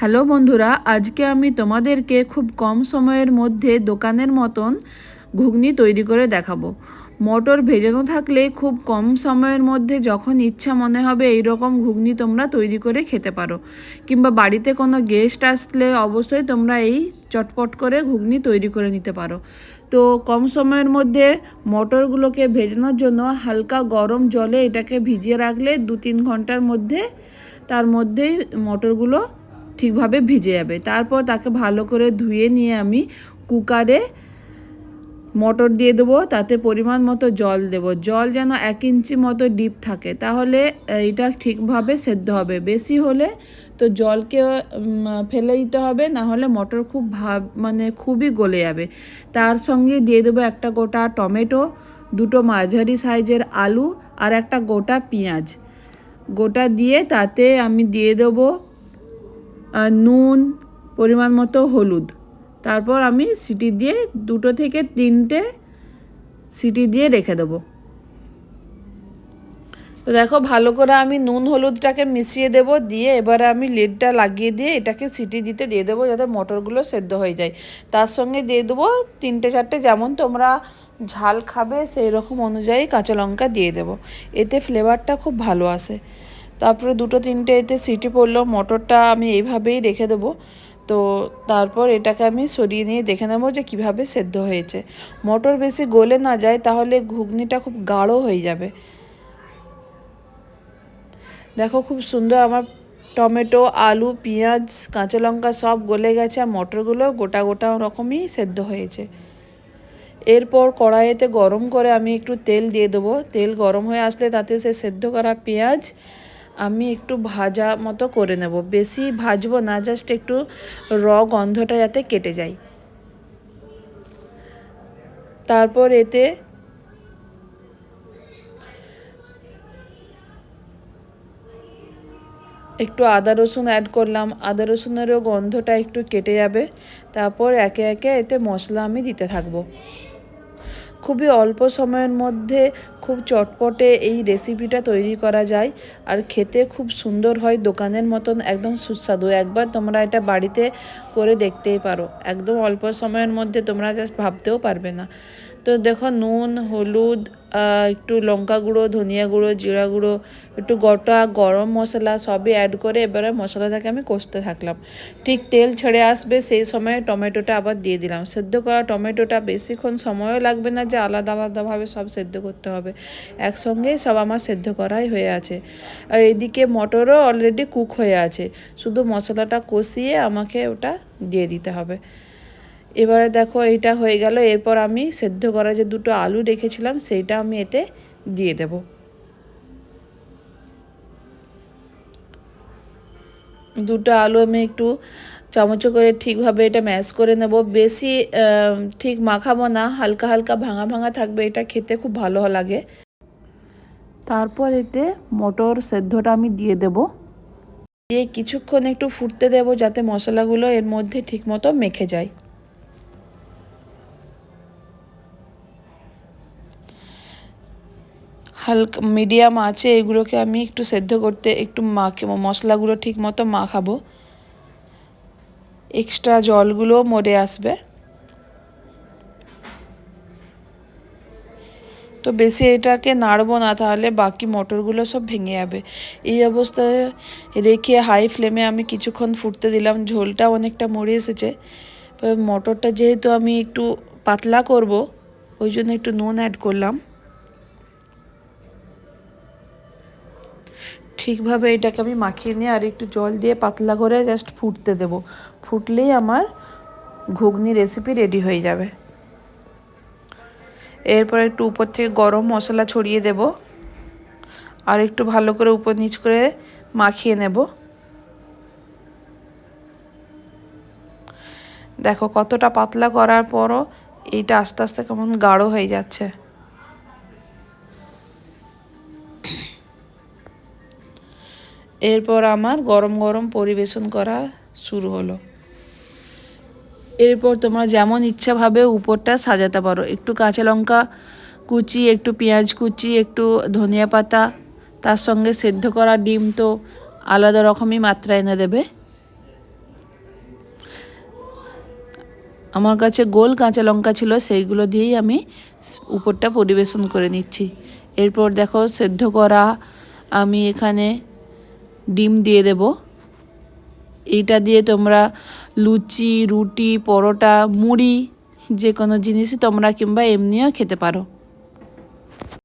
Hello বন্ধুরা, আজকে আমি তোমাদেরকে খুব কম সময়ের মধ্যে দোকানের মতন ঘুগনি তৈরি করে দেখাবো। মটর ভেজানো থাকলে খুব কম সময়ের মধ্যে যখন ইচ্ছা মনে হবে এই রকম ঘুগনি তোমরা তৈরি করে খেতে পারো। কিংবা বাড়িতে কোনো গেস্ট আসলে অবশ্যই তোমরা এই চটপট করে ঘুগনি তৈরি করে নিতে পারো। তো কম সময়ের মধ্যে মটরগুলোকে ভেজানোর জন্য হালকা গরম জলে এটাকে ভিজিয়ে রাখলে দু তিন ঘণ্টার মধ্যে তার মধ্যেই মটরগুলো ঠিকভাবে ভিজে যাবে। তারপর তাকে ভালো করে ধুয়ে নিয়ে আমি কুকারে মটর দিয়ে দেবো, তাতে পরিমাণ মতো জল দেব। জল যেন এক ইঞ্চি মতো ডিপ থাকে, তাহলে এটা ঠিকভাবে সেদ্ধ হবে। বেশি হলে তো জলকে ফেলে দিতে হবে, না হলে মটর খুব ভাব মানে খুবই গলে যাবে। তার সঙ্গে দিয়ে দেবো একটা গোটা টমেটো, দুটো মাঝারি সাইজের আলু আর একটা গোটা পেঁয়াজ। গোটা দিয়ে তাতে আমি দিয়ে দেবো নুন, পরিমাণ মতো হলুদ। তারপর আমি সিটি দিয়ে দুটো থেকে তিনটে সিটি দিয়ে রেখে দেবো। তো দেখো, ভালো করে আমি নুন হলুদটাকে মিশিয়ে দেব, দিয়ে এবারে আমি লিডটা লাগিয়ে দিয়ে এটাকে সিটি দিতে দিয়ে দেবো যাতে মটরগুলো সেদ্ধ হয়ে যায়। তার সঙ্গে দিয়ে দেবো তিনটে চারটে, যেমন তোমরা ঝাল খাবে সেই রকম অনুযায়ী কাঁচা লঙ্কা দিয়ে দেবো। এতে ফ্লেভারটা খুব ভালো আসে। তারপরে দুটো তিনটে এতে সিটি পড়ল, মটরটা আমি এইভাবেই রেখে দেবো। তো তারপর এটাকে আমি সরিয়ে নিয়ে দেখে নেব যে কীভাবে সেদ্ধ হয়েছে। মটর বেশি গলে না যায়, তাহলে ঘুগনিটা খুব গাঢ় হয়ে যাবে। দেখো খুব সুন্দর আমার টমেটো, আলু, পেঁয়াজ, কাঁচা লঙ্কা সব গলে গেছে আর মটরগুলো গোটা গোটা রকমই সেদ্ধ হয়েছে। এরপর কড়াইতে গরম করে আমি একটু তেল দিয়ে দেবো। তেল গরম হয়ে আসলে তাতে সে সেদ্ধ করা পেঁয়াজ আমি একটু ভাজা মতো করে নেব। বেশি ভাজবো না জাস্ট একটু র গন্ধটা যাতে কেটে যায়। তারপর এতে একটু আদা রসুন অ্যাড করলাম। আদা রসুনেরও গন্ধটা একটু কেটে যাবে। তারপর একে একে এতে মশলা আমি দিতে থাকব। খুবই অল্প সময়ের মধ্যে খুব চটপটে এই রেসিপিটা তৈরি করা যায়। আর খেতে খুব সুন্দর হয়, দোকানের মতন একদম সুস্বাদু। একবার তোমরা এটা বাড়িতে করে দেখতেই পারো। একদম অল্প সময়ের মধ্যে তোমরা জাস্ট ভাবতেও পারবে না। তো দেখো নুন, হলুদ একটু লঙ্কা গুঁড়ো, ধনিয়া গুঁড়ো, জিরা গুঁড়ো, একটু গোটা গরম মশলা সবই অ্যাড করে এবারে মশলাটাকে আমি কষতে থাকলাম। ঠিক তেল ছেড়ে আসবে, সেই সময় টমেটোটা আবার দিয়ে দিলাম। সেদ্ধ করা টমেটোটা বেশিক্ষণ সময়ও লাগবে না যে আলাদা আলাদাভাবে সব সেদ্ধ করতে হবে। একসঙ্গেই সব আমার সেদ্ধ করাই হয়ে আছে। আর এদিকে মটরও অলরেডি কুক হয়ে আছে। শুধু মশলাটা কষিয়ে আমাকে ওটা দিয়ে দিতে হবে। এবারে দেখো এইটা হয়ে গেল, এরপর আমি সেদ্ধ করা যে দুটো আলু রেখেছিলাম সেইটা আমি এতে দিয়ে দেব। দুটো আলু আমি একটু চামচ করে ঠিকভাবে এটা ম্যাশ করে নেব। বেশি ঠিক মাখাবো না, হালকা হালকা ভাঙা ভাঙা থাকবে, এটা খেতে খুব ভালো লাগে। তারপর এতে মটর সেদ্ধটা আমি দিয়ে দেব। দিয়ে কিছুক্ষণ একটু ফুটতে দেব যাতে মশলাগুলো এর মধ্যে ঠিকমতো মেখে যায়। হালকা মিডিয়াম আছে, এগুলোকে আমি একটু সেদ্ধ করতে একটু মাখে মশলাগুলো ঠিক মতো মাখাবো। এক্সট্রা জলগুলো মরে আসবে। তো বেশি এটাকে নাড়বো না, তাহলে বাকি মটরগুলো সব ভেঙে যাবে। এই অবস্থায় রেখে হাই ফ্লেমে আমি কিছুক্ষণ ফুটতে দিলাম, ঝোলটা অনেকটা মরে এসেছে। মটরটা যেহেতু আমি একটু পাতলা করব, ওই জন্য একটু নুন অ্যাড করলাম। ঠিকভাবে এটাকে আমি মাখিয়ে নিয়ে আর একটু জল দিয়ে পাতলা করে জাস্ট ফুটতে দেব। ফুটলেই আমার ঘুগনি রেসিপি রেডি হয়ে যাবে। এরপর একটু উপর থেকে গরম মশলা ছড়িয়ে দেব। আর একটু ভালো করে উপর নিচ করে মাখিয়ে নেব। দেখো কতটা পাতলা করার পরও এইটা আস্তে আস্তে কেমন গাঢ় হয়ে যাচ্ছে। এরপর আমার গরম গরম পরিবেশন করা শুরু হলো। এরপর তোমরা যেমন ইচ্ছাভাবে উপরটা সাজাতে পারো। একটু কাঁচা লঙ্কা কুচি, একটু পেঁয়াজ কুচি, একটু ধনিয়া পাতা, তার সঙ্গে সেদ্ধ করা ডিম তো আলাদা রকমই মাত্রা এনে দেবে। আমার কাছে গোল কাঁচা লঙ্কা ছিল, সেইগুলো দিয়েই আমি উপরটা পরিবেশন করে নিচ্ছি। এরপর দেখো সেদ্ধ করা, আমি এখানে ডিম দিয়ে দেব। এইটা দিয়ে তোমরা লুচি, রুটি, পরোটা, মুড়ি যে কোনো জিনিসই তোমরা কিংবা এমনিও খেতে পারো।